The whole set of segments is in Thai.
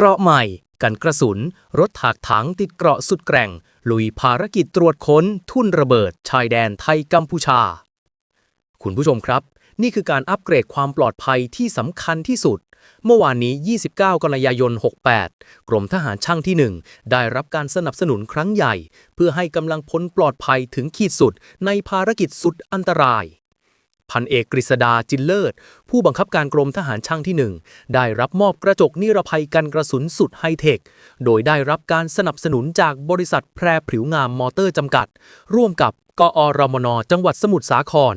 เกราะใหม่ กันกระสุน รถถากถังติดเกราะสุดแกร่ง ลุยภารกิจตรวจค้น ทุ่นระเบิด ชายแดนไทยกัมพูชา คุณผู้ชมครับ นี่คือการอัปเกรดความปลอดภัยที่สำคัญที่สุด เมื่อวานนี้ 29 กันยายน 68 กรมทหารช่างที่ 1 ได้รับการสนับสนุนครั้งใหญ่ เพื่อให้กำลังพลปลอดภัยถึงขีดสุดในภารกิจสุดอันตราย พันเอกกฤษดาจินเลิศ ผู้บังคับการกรมทหารช่างที่ 1 ได้รับมอบกระจกนิรภัยกันกระสุนสุดไฮเทค โดยได้รับการสนับสนุนจากบริษัทแพรผิวงามมอเตอร์จำกัด ร่วมกับกอรมนจังหวัดสมุทรสาคร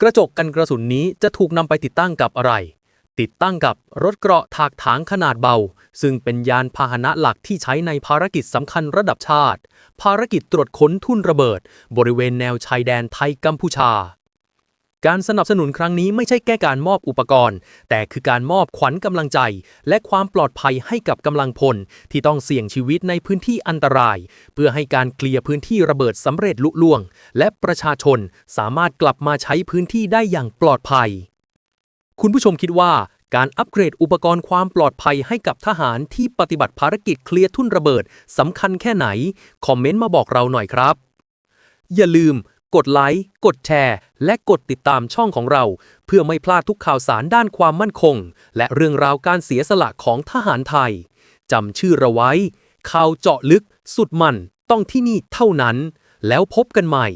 กระจกกันกระสุนนี้จะถูกนำไปติดตั้งกับอะไร ติดตั้งกับรถเกราะถากถางขนาดเบา ซึ่งเป็นยานพาหนะหลักที่ใช้ในภารกิจสำคัญระดับชาติ ภารกิจตรวจค้นทุ่นระเบิด บริเวณแนวชายแดนไทยกัมพูชา การสนับสนุนครั้งนี้ไม่ใช่แค่การมอบอุปกรณ์ แต่คือการมอบขวัญกำลังใจ และความปลอดภัยให้กับกำลังพล ที่ต้องเสี่ยงชีวิตในพื้นที่อันตราย เพื่อให้การเคลียร์พื้นที่ระเบิดสำเร็จลุล่วง และประชาชนสามารถกลับมาใช้พื้นที่ได้อย่างปลอดภัย คุณผู้ชมคิดว่าการอัปเกรดอุปกรณ์ความปลอดภัยให้กับทหารที่ปฏิบัติภารกิจเคลียร์ทุ่นระเบิดสำคัญแค่ไหน คอมเมนต์มาบอกเราหน่อยครับ อย่าลืม กดไลค์ กดแชร์ และกดติดตามช่องของเรา เพื่อไม่พลาดทุกข่าวสารด้านความมั่นคง และเรื่องราวการเสียสละของทหารไทยจำชื่อเราไว้ข่าวเจาะลึก สุดมันต้องที่นี่เท่านั้น แล้วพบกันใหม่